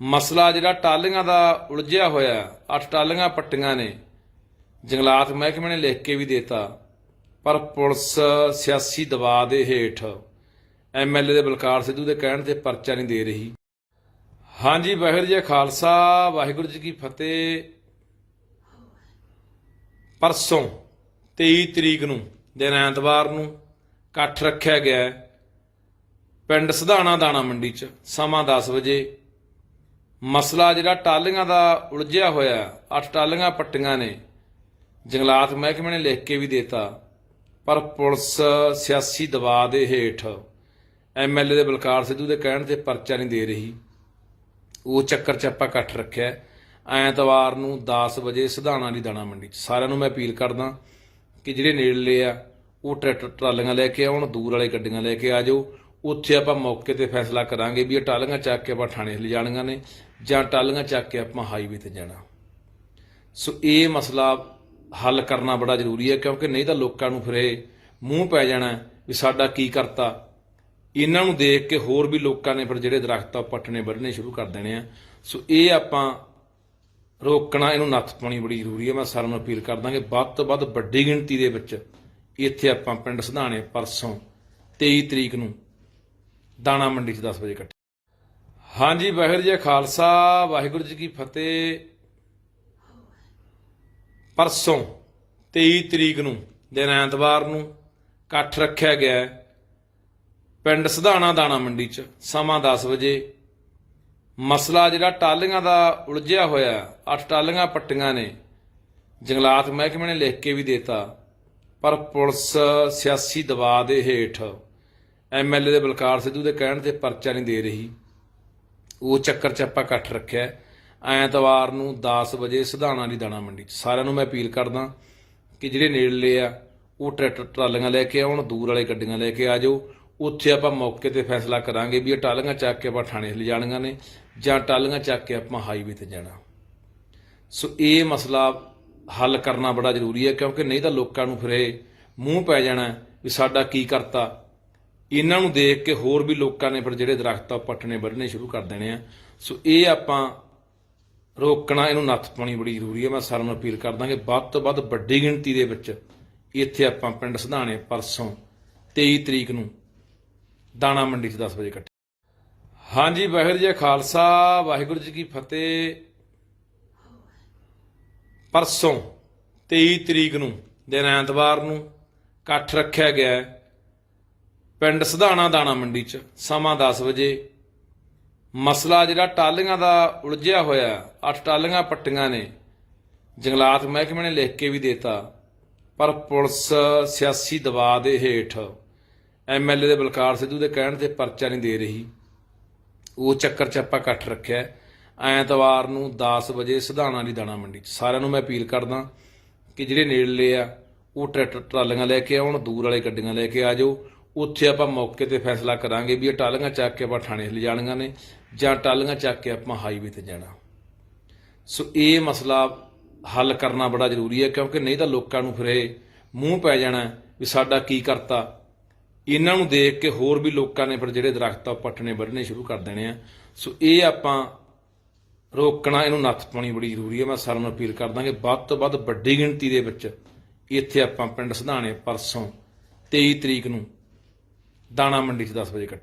ਮਸਲਾ ਜਿਹੜਾ ਟਾਲੀਆਂ ਦਾ ਉਲਝਿਆ ਹੋਇਆ ਅੱਠ ਟਾਲੀਆਂ ਪੱਟੀਆਂ ਨੇ। ਜੰਗਲਾਤ ਮਹਿਕਮੇ ਨੇ ਲਿਖ ਕੇ ਵੀ ਦਿੱਤਾ, ਪਰ ਪੁਲਿਸ ਸਿਆਸੀ ਦਬਾਅ ਦੇ ਹੇਠ ਐਮਐਲਏ ਦੇ ਬਲਕਾਰ ਸਿੱਧੂ ਦੇ ਕਹਿਣ ਤੇ ਪਰਚਾ ਨਹੀਂ ਦੇ ਰਹੀ। ਹਾਂਜੀ, ਵਾਹਿਗੁਰੂ ਜੀ ਖਾਲਸਾ, ਵਾਹਿਗੁਰੂ ਜੀ ਕੀ ਫਤਿਹ। ਪਰਸੋਂ 23 ਤਰੀਕ ਨੂੰ, ਦਿਨ ਐਤਵਾਰ ਨੂੰ ਇਕੱਠ ਰੱਖਿਆ ਗਿਆ ਪਿੰਡ ਸਧਾਣਾ ਦਾਣਾ ਮੰਡੀ 'ਚ, ਸਮਾਂ 10 ਵਜੇ। ਮਸਲਾ ਜਿਹੜਾ ਟਾਲੀਆਂ ਦਾ ਉਲਝਿਆ ਹੋਇਆ, ਅੱਠ ਟਾਲੀਆਂ ਪੱਟੀਆਂ ਨੇ। ਜੰਗਲਾਤ ਮਹਿਕਮੇ ਨੇ ਲਿਖ ਕੇ ਵੀ ਦਿੱਤਾ, ਪਰ ਪੁਲਿਸ ਸਿਆਸੀ ਦਬਾਅ ਦੇ ਹੇਠ ਐਮਐਲਏ ਦੇ ਬਲਕਾਰ ਸਿੱਧੂ ਦੇ ਕਹਿਣ ਤੇ ਪਰਚਾ ਨਹੀਂ ਦੇ ਰਹੀ। ਉਹ ਚੱਕਰ ਚ ਆਪਾਂ ਇਕੱਠ ਰੱਖਿਆ। ਐਤਵਾਰ ਨੂੰ 10 ਵਜੇ ਸਿਧਾਣਾ ਦੀ ਦਾਣਾ ਮੰਡੀ ਚ। ਸਾਰਿਆਂ ਨੂੰ ਮੈਂ ਅਪੀਲ ਕਰਦਾ ਕਿ ਜਿਹੜੇ ਨੇੜਲੇ ਆ, ਉਹ ਟਰੈਕਟਰ ਟਰਾਲੀਆਂ ਲੈ ਕੇ ਆਉਣ, ਦੂਰ ਵਾਲੇ ਗੱਡੀਆਂ ਲੈ ਕੇ ਆ ਜਾਓ। ਉੱਥੇ ਆਪਾਂ ਮੌਕੇ ਤੇ ਫੈਸਲਾ ਕਰਾਂਗੇ ਵੀ ਇਹ ਟਾਲੀਆਂ ਚੱਕ ਕੇ ਆਪਾਂ ਥਾਣੇ ਲਿਜਾਣੀਆਂ ਨੇ। ਜਾਂ ਟਾਲੀਆਂ ਚੱਕ ਕੇ ਆਪਾਂ ਹਾਈਵੇ ਤੇ ਜਾਣਾ। ਸੋ ਇਹ ਮਸਲਾ ਹੱਲ ਕਰਨਾ ਬੜਾ ਜ਼ਰੂਰੀ ਹੈ, ਕਿਉਂਕਿ ਨਹੀਂ ਤਾਂ ਲੋਕਾਂ ਨੂੰ ਫਿਰ ਇਹ ਮੂੰਹ ਪੈ ਜਾਣਾ ਵੀ ਸਾਡਾ ਕੀ ਕਰਤਾ। ਇਹਨਾਂ ਨੂੰ ਦੇਖ ਕੇ ਹੋਰ ਵੀ ਲੋਕਾਂ ਨੇ ਫਿਰ ਜਿਹੜੇ ਦਰਖਤ ਆ ਉਹ ਪੱਟਣੇ ਵੱਢਣੇ ਸ਼ੁਰੂ ਕਰ ਦੇਣੇ ਆ। ਸੋ ਇਹ ਆਪਾਂ ਰੋਕਣਾ, ਇਹਨੂੰ ਨੱਥ ਪਾਉਣੀ ਬੜੀ ਜ਼ਰੂਰੀ ਹੈ। ਮੈਂ ਸਾਰਿਆਂ ਨੂੰ ਅਪੀਲ ਕਰਦਾ ਕਿ ਵੱਧ ਤੋਂ ਵੱਧ ਵੱਡੀ ਗਿਣਤੀ ਦੇ ਵਿੱਚ ਇੱਥੇ ਆਪਾਂ ਪਿੰਡ ਸਧਾਣੇ ਪਰਸੋਂ 23 ਤਰੀਕ ਨੂੰ ਦਾਣਾ ਮੰਡੀ 'ਚ 10 ਵਜੇ ਇਕੱਠੇ। ਹਾਂਜੀ, ਵਾਹਿਗੁਰੂ ਜੀ ਖਾਲਸਾ, ਵਾਹਿਗੁਰੂ ਜੀ ਕੀ ਫਤਿਹ। ਪਰਸੋਂ 23 ਤਰੀਕ ਨੂੰ, ਦਿਨ ਐਤਵਾਰ ਨੂੰ ਇਕੱਠ ਰੱਖਿਆ ਗਿਆ ਪਿੰਡ ਸਧਾਣਾ ਦਾਣਾ ਮੰਡੀ 'ਚ, ਸਮਾਂ 10 ਵਜੇ। ਮਸਲਾ ਜਿਹੜਾ ਟਾਲੀਆਂ ਦਾ ਉਲਝਿਆ ਹੋਇਆ, ਅੱਠ ਟਾਲੀਆਂ ਪੱਟੀਆਂ ਨੇ, ਜੰਗਲਾਤ ਮਹਿਕਮੇ ਨੇ ਲਿਖ ਕੇ ਵੀ ਦਿੱਤਾ, ਪਰ ਪੁਲਿਸ ਸਿਆਸੀ ਦਬਾਅ ਦੇ ਹੇਠ ਐਮਐਲਏ ਦੇ ਬਲਕਾਰ ਸਿੱਧੂ ਦੇ ਕਹਿਣ ਤੇ ਪਰਚਾ ਨਹੀਂ ਦੇ ਰਹੀ। ਉਹ ਚੱਕਰ ਚ ਆਪਾਂ ਇਕੱਠ ਰੱਖਿਆ ਐਤਵਾਰ ਨੂੰ 10 ਵਜੇ ਸਿਧਾਣਾ ਦੀ ਦਾਣਾ ਮੰਡੀ ਚ। ਸਾਰਿਆਂ ਨੂੰ ਮੈਂ ਅਪੀਲ ਕਰਦਾ ਕਿ ਜਿਹੜੇ ਨੇੜਲੇ ਆ, ਉਹ ਟਰੈਕਟਰ ਟਰਾਲੀਆਂ ਲੈ ਕੇ ਆਉਣ, ਦੂਰ ਵਾਲੇ ਗੱਡੀਆਂ ਲੈ ਕੇ ਆ ਜਾਓ। ਉੱਥੇ ਆਪਾਂ ਮੌਕੇ ਤੇ ਫੈਸਲਾ ਕਰਾਂਗੇ ਵੀ ਇਹ ਟਾਲੀਆਂ ਚੱਕ ਕੇ ਆਪਾਂ ਥਾਣੇ ਲਿਜਾਣੀਆਂ ਨੇ ਜਾਂ ਟਾਲੀਆਂ ਚੱਕ ਕੇ ਆਪਾਂ ਹਾਈਵੇ ਤੇ ਜਾਣਾ। ਸੋ ਇਹ ਮਸਲਾ ਹੱਲ ਕਰਨਾ ਬੜਾ ਜ਼ਰੂਰੀ ਹੈ ਕਿਉਂਕਿ ਨਹੀਂ ਤਾਂ ਲੋਕਾਂ ਨੂੰ ਫਿਰ ਇਹ ਮੂੰਹ ਪੈ ਜਾਣਾ ਵੀ ਸਾਡਾ ਕੀ ਕਰਤਾ ਇਹਨਾਂ ਨੂੰ ਦੇਖ ਕੇ ਹੋਰ ਵੀ ਲੋਕਾਂ ਨੇ ਫਿਰ ਜਿਹੜੇ ਦਰਖਤ ਆ ਉਹ ਪੱਟਣੇ, ਵੱਢਣੇ ਸ਼ੁਰੂ ਕਰ ਦੇਣੇ ਆ। ਸੋ ਇਹ ਆਪਾਂ ਰੋਕਣਾ, ਇਹਨੂੰ ਨੱਥ ਪਾਉਣੀ ਬੜੀ ਜ਼ਰੂਰੀ ਹੈ ਮੈਂ ਸਾਰਿਆਂ ਨੂੰ ਅਪੀਲ ਕਰਦਾ ਕਿ ਵੱਧ ਤੋਂ ਵੱਧ ਵੱਡੀ ਗਿਣਤੀ ਦੇ ਵਿੱਚ ਇੱਥੇ ਆਪਾਂ ਪਿੰਡ ਸਧਾਣੇ ਪਰਸੋਂ 23 ਤਰੀਕ ਨੂੰ ਦਾਣਾ ਮੰਡੀ 'ਚ 10 ਵਜੇ ਇਕੱਠੇ ਹਾਂਜੀ, ਵਾਹਿਗੁਰੂ ਜੀ ਕਾ ਖਾਲਸਾ, ਵਾਹਿਗੁਰੂ ਜੀ ਕੀ ਫਤਿਹ। ਪਰਸੋਂ 23 ਤਰੀਕ ਨੂੰ, ਦਿਨ ਐਤਵਾਰ ਨੂੰ ਇਕੱਠ ਰੱਖਿਆ ਗਿਆ ਹੈ। ਪਿੰਡ ਸਧਾਣਾ ਦਾਣਾ ਮੰਡੀ 'ਚ, ਸਮਾਂ 10 ਵਜੇ। ਮਸਲਾ ਜਿਹੜਾ ਟਾਲੀਆਂ ਦਾ ਉਲਝਿਆ ਹੋਇਆ, ਅੱਠ ਟਾਲੀਆਂ ਪੱਟੀਆਂ ਨੇ। ਜੰਗਲਾਤ ਮਹਿਕਮੇ ਨੇ ਲਿਖ ਕੇ ਵੀ ਦਿੱਤਾ, ਪਰ ਪੁਲਿਸ ਸਿਆਸੀ ਦਬਾਅ ਦੇ ਹੇਠ ਐਮਐਲਏ ਦੇ ਬਲਕਾਰ ਸਿੱਧੂ ਦੇ ਕਹਿਣ ਤੇ ਪਰਚਾ ਨਹੀਂ ਦੇ ਰਹੀ। ਉਹ ਚੱਕਰ ਚ ਆਪਾਂ ਇਕੱਠ ਰੱਖਿਆ। ਐਤਵਾਰ ਨੂੰ 10 ਵਜੇ ਸਿਧਾਣਾ ਦੀ ਦਾਣਾ ਮੰਡੀ ਚ। ਸਾਰਿਆਂ ਨੂੰ ਮੈਂ ਅਪੀਲ ਕਰਦਾ ਕਿ ਜਿਹੜੇ ਨੇੜਲੇ ਆ, ਉਹ ਟਰੈਕਟਰ ਟਰਾਲੀਆਂ ਲੈ ਕੇ ਆਉਣ, ਦੂਰ ਵਾਲੇ ਗੱਡੀਆਂ ਲੈ ਕੇ ਆ ਜਾਓ। ਉੱਥੇ ਆਪਾਂ ਮੌਕੇ ਤੇ ਫੈਸਲਾ ਕਰਾਂਗੇ ਵੀ ਇਹ ਟਾਲੀਆਂ ਚੱਕ ਕੇ ਆਪਾਂ ਥਾਣੇ ਲਿਜਾਣੀਆਂ ਨੇ ਜਾਂ ਟਾਲੀਆਂ ਚੱਕ ਕੇ ਆਪਾਂ ਹਾਈਵੇ ਤੇ ਜਾਣਾ। ਸੋ ਇਹ ਮਸਲਾ ਹੱਲ ਕਰਨਾ ਬੜਾ ਜ਼ਰੂਰੀ ਹੈ ਕਿਉਂਕਿ ਨਹੀਂ ਤਾਂ ਲੋਕਾਂ ਨੂੰ ਫਿਰ ਇਹ ਮੂੰਹ ਪੈ ਜਾਣਾ ਵੀ ਸਾਡਾ ਕੀ ਕਰਤਾ। ਇਹਨਾਂ ਨੂੰ ਦੇਖ ਕੇ ਹੋਰ ਵੀ ਲੋਕਾਂ ਨੇ ਫਿਰ ਜਿਹੜੇ ਦਰਖਤ ਆ ਉਹ ਪੱਟਣੇ ਵੱਢਣੇ ਸ਼ੁਰੂ ਕਰ ਦੇਣੇ ਆ। ਸੋ ਇਹ ਆਪਾਂ ਰੋਕਣਾ, ਇਹਨੂੰ ਨੱਥ ਪਾਉਣੀ ਬੜੀ ਜ਼ਰੂਰੀ ਹੈ। ਮੈਂ ਸਾਰਿਆਂ ਨੂੰ ਅਪੀਲ ਕਰਦਾ ਕਿ ਵੱਧ ਤੋਂ ਵੱਧ ਵੱਡੀ ਗਿਣਤੀ ਦੇ ਵਿੱਚ ਇੱਥੇ ਆਪਾਂ ਪਿੰਡ ਸਧਾਣੇ ਪਰਸੋਂ 23 ਤਰੀਕ ਨੂੰ ਦਾਣਾ ਮੰਡੀ 'ਚ 10 ਵਜੇ ਇਕੱਠੇ